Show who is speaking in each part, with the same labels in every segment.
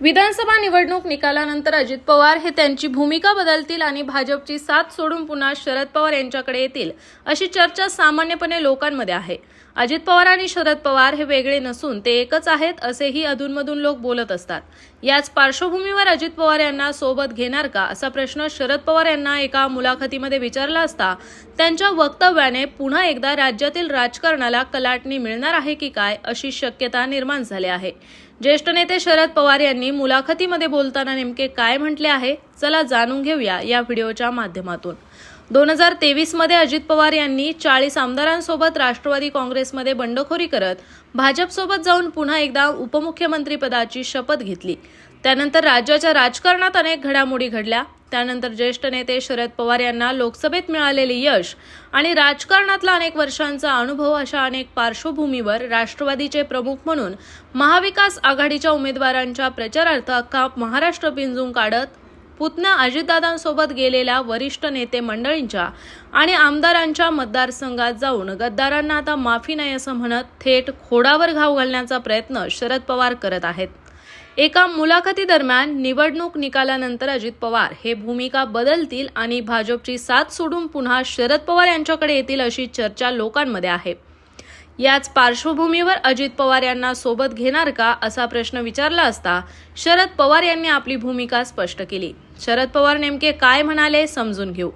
Speaker 1: विधानसभा निवडणूक निकालानंतर अजित पवार हे त्यांची भूमिका बदलतील आणि भाजपची साथ सोडून पुन्हा शरद पवार यांच्याकडे येतील अशी चर्चा सामान्यपणे लोकांमध्ये आहे. अजित पवार आणि शरद पवार हे वेगळे नसून ते एकच आहेत असेही अधूनमधून लोक बोलत असतात. याच पार्श्वभूमीवर अजित पवार यांना सोबत घेणार का असा प्रश्न शरद पवार यांना एका मुलाखतीमध्ये विचारला असता त्यांच्या वक्तव्याने पुन्हा एकदा राज्यातील राजकारणाला कलाटणी मिळणार आहे की काय अशी शक्यता निर्माण झाली आहे. ज्येष्ठ नेते शरद पवार यांनी मुलाखतीमध्ये बोलताना नेमके काय म्हटले आहे चला जाणून घेऊया या व्हिडिओच्या माध्यमातून. दोन हजार तेवीसमध्ये अजित पवार यांनी चाळीस आमदारांसोबत राष्ट्रवादी काँग्रेसमध्ये बंडखोरी करत भाजपसोबत जाऊन पुन्हा एकदा उपमुख्यमंत्रीपदाची शपथ घेतली. त्यानंतर राज्याच्या राजकारणात अनेक घडामोडी घडल्या. त्यानंतर ज्येष्ठ नेते शरद पवार यांना लोकसभेत मिळालेले यश आणि राजकारणातला अनेक वर्षांचा अनुभव अशा अनेक पार्श्वभूमीवर राष्ट्रवादीचे प्रमुख म्हणून महाविकास आघाडीच्या उमेदवारांच्या प्रचारार्थ अख्खा महाराष्ट्र पिंजून काढत पुतना अजितदादांसोबत गेलेल्या वरिष्ठ नेते मंडळींच्या आणि आमदारांच्या मतदारसंघात जाऊन गद्दारांना आता माफी नाही असं म्हणत थेट खोडावर घाव घालण्याचा प्रयत्न शरद पवार करत आहेत. एका मुलाखतीदरम्यान निवडणूक निकालानंतर अजित पवार हे भूमिका बदलतील आणि भाजपची साथ सोडून पुन्हा शरद पवार यांच्याकडे येतील अशी चर्चा लोकांमध्ये आहे. याच पार्श्वभूमीवर अजित पवार यांना सोबत घेणार का असा प्रश्न विचारला असता शरद पवार यांनी आपली भूमिका स्पष्ट केली. शरद पवार नेमके काय म्हणाले समजून घेऊ.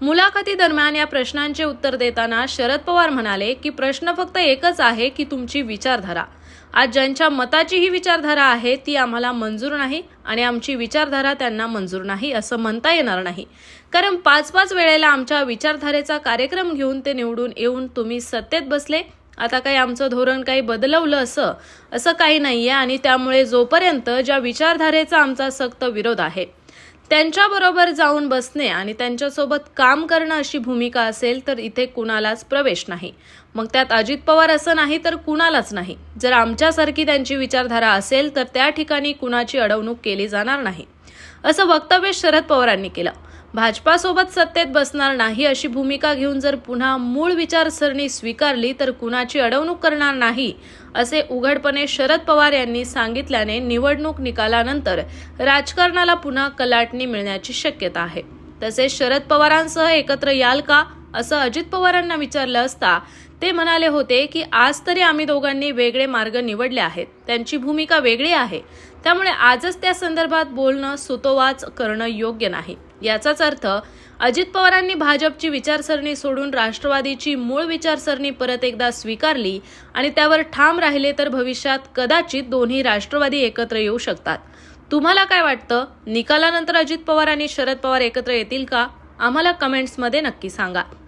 Speaker 1: मुलाखती दरम्यान या प्रश्नांचे उत्तर देताना शरद पवार म्हणाले की प्रश्न फक्त एकच आहे की तुमची विचारधारा. आज ज्यांच्या मताची ही विचारधारा आहे ती आम्हाला मंजूर नाही आणि आमची विचारधारा त्यांना मंजूर नाही असं म्हणता येणार नाही. कारण पाच पाच वेळेला आमच्या विचारधारेचा कार्यक्रम घेऊन ते निवडून येऊन तुम्ही सत्तेत बसले. आता काही आमचं धोरण काही बदलवलं असं असं काही नाही आहे आणि त्यामुळे जोपर्यंत ज्या विचारधारेचा आमचा सक्त विरोध आहे त्यांच्याबरोबर जाऊन बसणे आणि त्यांच्यासोबत काम करणं अशी भूमिका असेल तर इथे कुणालाच प्रवेश नाही. मग त्यात अजित पवार असं नाही तर कुणालाच नाही. जर आमच्यासारखी त्यांची विचारधारा असेल तर त्या ठिकाणी कुणाची अडवणूक केली जाणार नाही. असं वक्तव्य शरद पवारांनी केलं. भाजपासोबत सत्तेत बसणार नाही अशी भूमिका घेऊन जर पुन्हा मूळ विचारसरणी स्वीकारली तर कुणाची अडवणूक करणार नाही असे उघडपणे शरद पवार यांनी सांगितल्याने निवडणूक निकालानंतर राजकारणाला पुन्हा कलाटणी मिळण्याची शक्यता आहे. तसेच शरद पवारांसह एकत्र याल का असं अजित पवारांना विचारलं असता ते म्हणाले होते की आज तरी आम्ही दोघांनी वेगळे मार्ग निवडले आहेत. त्यांची भूमिका वेगळी आहे. त्यामुळे आजच त्या संदर्भात बोलणं सुतोवाच करणं योग्य नाही. याचाच अर्थ अजित पवारांनी भाजपची विचारसरणी सोडून राष्ट्रवादीची मूळ विचारसरणी परत एकदा स्वीकारली आणि त्यावर ठाम राहिले तर भविष्यात कदाचित दोन्ही राष्ट्रवादी एकत्र येऊ शकतात. तुम्हाला काय वाटतं? निकालानंतर अजित पवार आणि शरद पवार एकत्र येतील का? आम्हाला कमेंट्समध्ये नक्की सांगा.